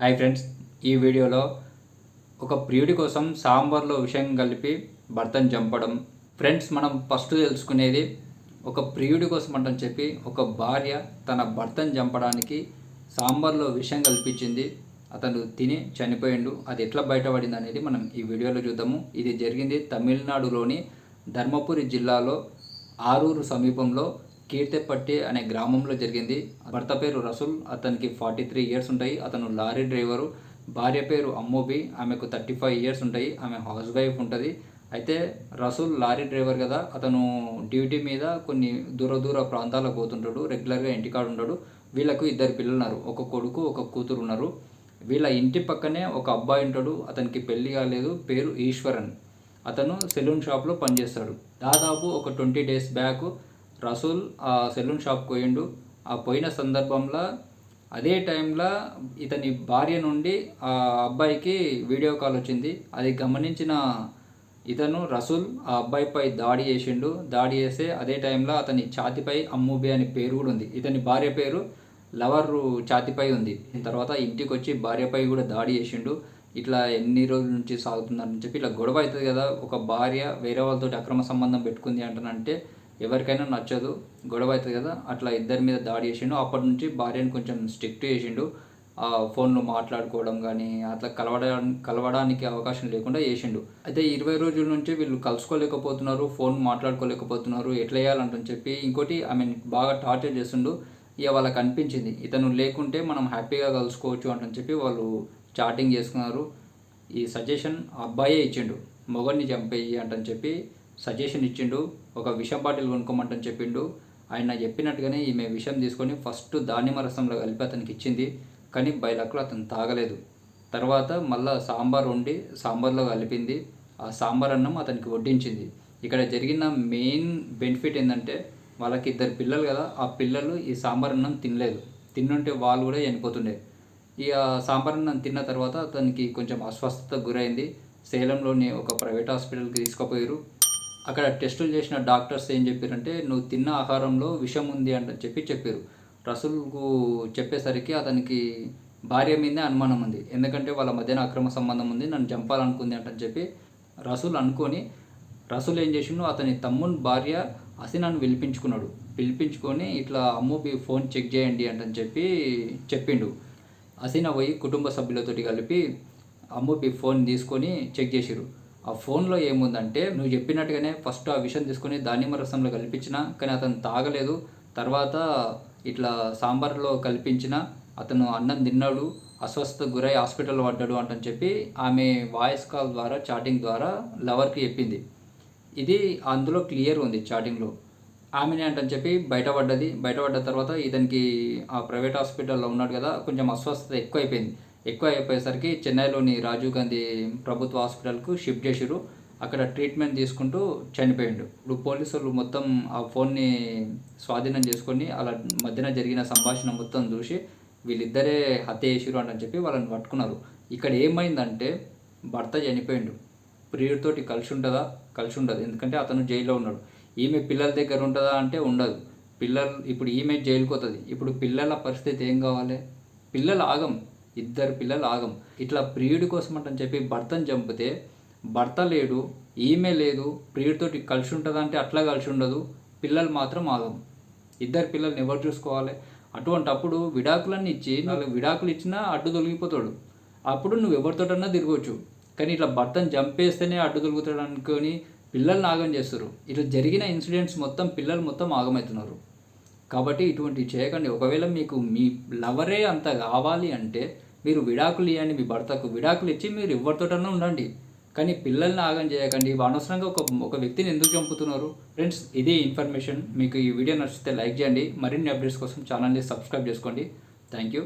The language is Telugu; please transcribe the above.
హాయ్ ఫ్రెండ్స్ ఈ వీడియోలో ఒక ప్రియుడి కోసం సాంబార్లో విషయం కలిపి భర్తను చంపడం. ఫ్రెండ్స్ మనం ఫస్ట్ తెలుసుకునేది ఒక ప్రియుడి కోసం అంటని చెప్పి ఒక భార్య తన భర్తను చంపడానికి సాంబార్లో విషయం కల్పించింది. అతను తిని చనిపోయిండు. అది ఎట్లా బయటపడింది అనేది మనం ఈ వీడియోలో చూద్దాము. ఇది జరిగింది తమిళనాడులోని ధర్మపురి జిల్లాలో ఆరూరు సమీపంలో కీర్తెపట్టి అనే గ్రామంలో జరిగింది. భర్త పేరు రసూల్ అతనికి ఫార్టీ త్రీ ఇయర్స్ ఉంటాయి. అతను లారీ డ్రైవరు భార్య పేరు అమ్మోబి ఆమెకు థర్టీ ఫైవ్ ఇయర్స్ ఉంటాయి. ఆమె హౌస్ వైఫ్ ఉంటుంది. అయితే రసూల్ లారీ డ్రైవర్ కదా అతను డ్యూటీ మీద కొన్ని దూర దూర ప్రాంతాలకు పోతుంటాడు. రెగ్యులర్గా ఇంటికాడు ఉంటాడు. వీళ్ళకు ఇద్దరు పిల్లలు ఉన్నారు ఒక కొడుకు ఒక కూతురు ఉన్నారు. వీళ్ళ ఇంటి పక్కనే ఒక అబ్బాయి ఉంటాడు. అతనికి పెళ్ళి కాలేదు. పేరు ఈశ్వరన్. అతను సెలూన్ షాప్లో పనిచేస్తాడు. దాదాపు ఒక ట్వంటీ డేస్ బ్యాక్ రసూల్ ఆ సెలూన్ షాప్కి పోయిండు. ఆ పోయిన సందర్భంలో అదే టైంలో ఇతని భార్య నుండి ఆ అబ్బాయికి వీడియో కాల్ వచ్చింది. అది గమనించిన ఇతను రసూల్ ఆ అబ్బాయిపై దాడి చేసిండు. దాడి చేస్తే అదే టైంలో అతని ఛాతిపై అమ్ముబే అని పేరు కూడా ఉంది. ఇతని భార్య పేరు లవర్ ఛాతిపై ఉంది. తర్వాత ఇంటికి వచ్చి భార్యపై కూడా దాడి చేసిండు. ఇట్లా ఎన్ని రోజుల నుంచి సాగుతుందని చెప్పి ఇట్లా గొడవ అవుతుంది కదా. ఒక భార్య వేరే వాళ్ళతో అక్రమ సంబంధం పెట్టుకుంది అంటానంటే ఎవరికైనా నచ్చదు గొడవ అవుతుంది కదా అట్లా ఇద్దరి మీద దాడి చేసిండు. అప్పటి నుంచి భార్యను కొంచెం స్ట్రిక్ట్ చేసిండు. ఆ ఫోన్లో మాట్లాడుకోవడం కానీ అట్లా కలవడానికి కలవడానికి అవకాశం లేకుండా చేసిండు. అయితే ఇరవై రోజుల నుంచి వీళ్ళు కలుసుకోలేకపోతున్నారు ఫోన్ మాట్లాడుకోలేకపోతున్నారు ఎట్లా వేయాలంటని చెప్పి ఇంకోటి ఆమె బాగా టార్చర్ చేస్తుండు. ఇక వాళ్ళకి అనిపించింది ఇతను లేకుంటే మనం హ్యాపీగా కలుసుకోవచ్చు అంటని చెప్పి వాళ్ళు చాటింగ్ చేసుకున్నారు. ఈ సజెషన్ అబ్బాయే ఇచ్చిండు మొగడిని చంపేయి అంటని చెప్పి సజెషన్ ఇచ్చిండు ఒక విషం బాటిల్ కొనుక్కోమంటని చెప్పిండు. ఆయన చెప్పినట్టుగానే ఈమె విషం తీసుకొని ఫస్ట్ దానిమ్మ రసంలో కలిపి అతనికి ఇచ్చింది కానీ బయలకులు అతను తాగలేదు. తర్వాత మళ్ళా సాంబార్ వండి సాంబార్లో కలిపింది. ఆ సాంబార్ అన్నం అతనికి వడ్డించింది. ఇక్కడ జరిగిన మెయిన్ బెనిఫిట్ ఏంటంటే వాళ్ళకి ఇద్దరు పిల్లలు కదా ఆ పిల్లలు ఈ సాంబార్ అన్నం తినలేదు. తిన్నుంటే వాళ్ళు కూడా చనిపోతుండే. ఇక సాంబార్ అన్నం తిన్న తర్వాత అతనికి కొంచెం అస్వస్థత గురైంది. సేలంలోని ఒక ప్రైవేట్ హాస్పిటల్కి తీసుకుపోయారు అక్కడ టెస్టులు చేసిన డాక్టర్స్ ఏం చెప్పారంటే నువ్వు తిన్న ఆహారంలో విషం ఉంది అని చెప్పి చెప్పారు. రసూల్కు చెప్పేసరికి అతనికి భార్య మీదే అనుమానం ఉంది. ఎందుకంటే వాళ్ళ మధ్యన అక్రమ సంబంధం ఉంది నన్ను చంపాలనుకుంది అంటని చెప్పి రసూల్ అనుకొని రసూల్ ఏం చేసిండు అతని తమ్ముని భార్య అసినాను పిలిపించుకున్నాడు. పిలిపించుకొని ఇట్లా అమ్ముబి ఫోన్ చెక్ చేయండి అంటని చెప్పి చెప్పిండు. అసీనా పోయి కుటుంబ సభ్యులతోటి కలిపి అమ్ముబి ఫోన్ తీసుకొని చెక్ చేసిరు ఆ ఫోన్లో ఏముందంటే నువ్వు చెప్పినట్టుగానే ఫస్ట్ ఆ విషయం తీసుకొని దానిమ్మ రసంలో కల్పించిన కానీ అతను తాగలేదు. తర్వాత ఇట్లా సాంబార్లో కల్పించిన అతను అన్నం తిన్నాడు అస్వస్థత గురై హాస్పిటల్ పడ్డాడు అంటని చెప్పి ఆమె వాయిస్ కాల్ ద్వారా చాటింగ్ ద్వారా లవర్కి చెప్పింది. ఇది అందులో క్లియర్ ఉంది చాటింగ్లో. ఆమెనే అంటని చెప్పి బయటపడ్డది. బయటపడ్డ తర్వాత ఇతనికి ఆ ప్రైవేట్ హాస్పిటల్లో ఉన్నాడు కదా కొంచెం అస్వస్థత ఎక్కువైపోయింది. ఎక్కువ అయిపోయేసరికి చెన్నైలోని రాజీవ్ గాంధీ ప్రభుత్వ హాస్పిటల్కు షిఫ్ట్ చేసిరు అక్కడ ట్రీట్మెంట్ తీసుకుంటూ చనిపోయిండు. ఇప్పుడు పోలీసులు మొత్తం ఆ ఫోన్ని స్వాధీనం చేసుకొని అలా మధ్యన జరిగిన సంభాషణ మొత్తం చూసి వీళ్ళిద్దరే హత్య చేసిరు అని చెప్పి వాళ్ళని పట్టుకున్నారు. ఇక్కడ ఏమైందంటే భర్త చనిపోయిండు. ప్రియుడితోటి కలిసి ఉంటుందా? కలిసి ఉండదు. ఎందుకంటే అతను జైల్లో ఉన్నాడు. ఈమె పిల్లల దగ్గర ఉంటుందా అంటే ఉండదు. పిల్లలు ఇప్పుడు ఈమె జైలుకి పోతుంది. ఇప్పుడు పిల్లల పరిస్థితి ఏం కావాలి? పిల్లలు ఆగం. ఇద్దరు పిల్లలు ఆగం. ఇట్లా ప్రియుడి కోసం అంటని చెప్పి భర్తను చంపితే భర్త లేడు ఈమె లేదు ప్రియుడితోటి కలిసి ఉంటుందంటే అట్లా కలిసి ఉండదు పిల్లలు మాత్రం ఆగం. ఇద్దరు పిల్లల్ని ఎవరు చూసుకోవాలి? అటువంటి అప్పుడు విడాకులన్నీ ఇచ్చి నాలుగు విడాకులు ఇచ్చినా అడ్డు తొలగిపోతాడు. అప్పుడు నువ్వు ఎవరితోటన్నా తిరగవచ్చు కానీ ఇట్లా భర్తను చంపేస్తేనే అడ్డు తొలుగుతాడు అనుకొని పిల్లల్ని ఆగం చేస్తారు. ఇట్లా జరిగిన ఇన్సిడెంట్స్ మొత్తం పిల్లలు మొత్తం ఆగమవుతున్నారు. కాబట్టి ఇటువంటివి చేయకండి. ఒకవేళ మీకు మీ లవరే అంత కావాలి అంటే మీరు విడాకులు ఇవ్వండి మీ భర్తకు విడాకులు ఇచ్చి మీరు ఎవరితోటన్నా ఉండండి. కానీ పిల్లల్ని ఆగం చేయకండి. అనవసరంగా ఒక ఒక వ్యక్తిని ఎందుకు చంపుతున్నారు? ఫ్రెండ్స్ ఇదే ఇన్ఫర్మేషన్ మీకు ఈ వీడియో నచ్చితే లైక్ చేయండి. మరిన్ని అప్డేట్స్ కోసం ఛానల్ని సబ్స్క్రైబ్ చేసుకోండి. Thank you